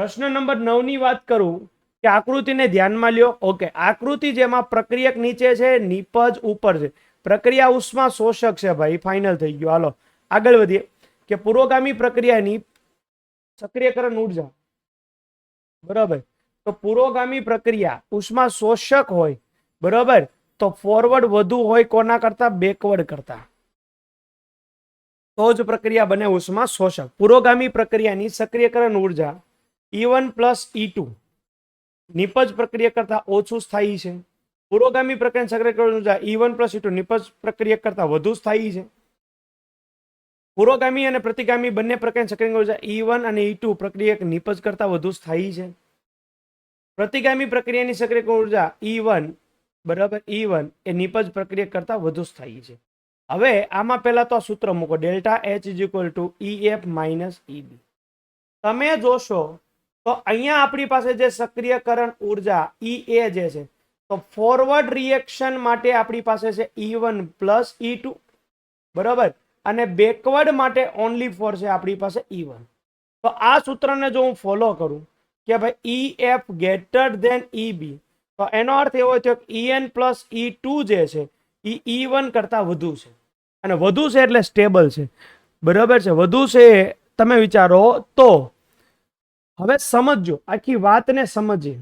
પ્રશ્ન નંબર નવની વાત કરું કે આકૃતિને ધ્યાનમાં લ્યો. ઓકે, આકૃતિ જેમાં પ્રક્રિયક નીચે છે, નીપજ ઉપર છે. પ્રક્રિયા ઉષ્મા શોષક છે ભાઈ ફાઇનલ થઈ ગયું. હાલો, આગળ વધીએ. કે પુરોગામી પ્રક્રિયાની સક્રિયકરણ ઊર્જા. બરાબર. તો પુરોગામી પ્રક્રિયા ઉષ્મા શોષક હોય, બરાબર? તો ફોરવર્ડ વધુ હોય કોના કરતા? બેકવર્ડ કરતા. તો જ પ્રક્રિયા બને ઉષ્મા શોષક. પુરોગામી પ્રક્રિયાની સક્રિયકરણ ઊર્જા E one plus E two નિપજ પ્રક્રિયા કરતાં ઓછું સ્થાયી છે. પુરોગામી પ્રક્રિયા સક્રિયકરણ ઊર્જા E one plus E two નિપજ પ્રક્રિયા કરતાં વધુ સ્થાયી છે. પુરોગામી અને પ્રતિગામી બંને પ્રક્રિયા સક્રિયકરણ ઊર્જા ઈ વન અને ઈ ટુ પ્રક્રિયક નિપજ કરતાં વધુ સ્થાયી છે. પ્રતિગામી પ્રક્રિયાની સક્રિયકરણ ઊર્જા ઈ વન બરાબર ઈ વન એ નિપજ પ્રક્રિયા કરતાં વધુ સ્થાયી છે. હવે આમાં પહેલાં તો આ સૂત્ર મૂકો. Delta H is equal to E F minus E B તમે જોશો તો અહીંયા આપણી પાસે જે સક્રિયકરણ ઊર્જા ઈ એ જે છે, તો ફોરવર્ડ રિએક્શન માટે આપણી પાસે છે E one plus E two બરાબર? અને બેકવર્ડ માટે ઓનલી ફોર છે આપણી પાસે ઈ વન તો આ સૂત્રને જો હું ફોલો કરું, કે ભાઈ E F greater than E B તો એનો અર્થ એવો થયો કે E N plus E two જે છે, એ ઈ વન કરતાં વધુ છે. અને વધુ છે એટલે સ્ટેબલ છે. બરાબર છે? વધુ છે, તમે વિચારો તો હવે સમજજો, આખી વાતને સમજીએ.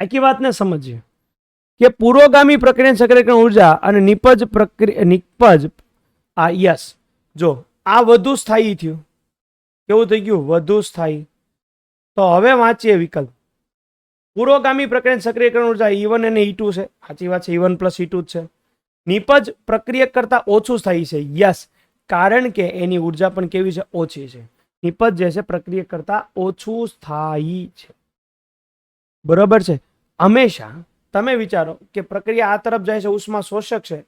આખી વાતને સમજીએ. કે પુરોગામી પ્રક્રિયા સક્રિયકરણ ઊર્જા અને નિપજ પ્રક્રિયા, નિપજ, આ યસ. જો, આ વધુ સ્થાયી થયું. કેવું થઈ ગયું? વધુ સ્થાયી. તો હવે વાંચીએ વિકલ્પ. પુરોગામી પ્રક્રિયા સક્રિયકરણ ઊર્જા ઈ વન અને ઈ ટુ છે. સાચી વાત છે ઈ પ્લસ ઈ ટુ જ છે. નિપજ પ્રક્રિયક કરતાં ઓછું સ્થાયી છે. યસ. કારણ કે એની ઊર્જા પણ કેવી છે? ઓછી છે. નિપજ જે છે પ્રક્રિયા કરતાં ઓછું સ્થાયી છે. બરોબર છે? હંમેશા તમે વિચારો કે પ્રક્રિયા આ તરફ જાય છે, ઉષ્મા શોષક છે,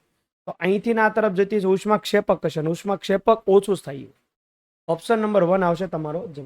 તો અહીંથી આ તરફ જતી છે, ઉષ્મા ક્ષેપક હશે અને ઉષ્મા ક્ષેપક ઓછું સ્થાયી ઓપ્શન નંબર વન આવશે તમારો જવાબ.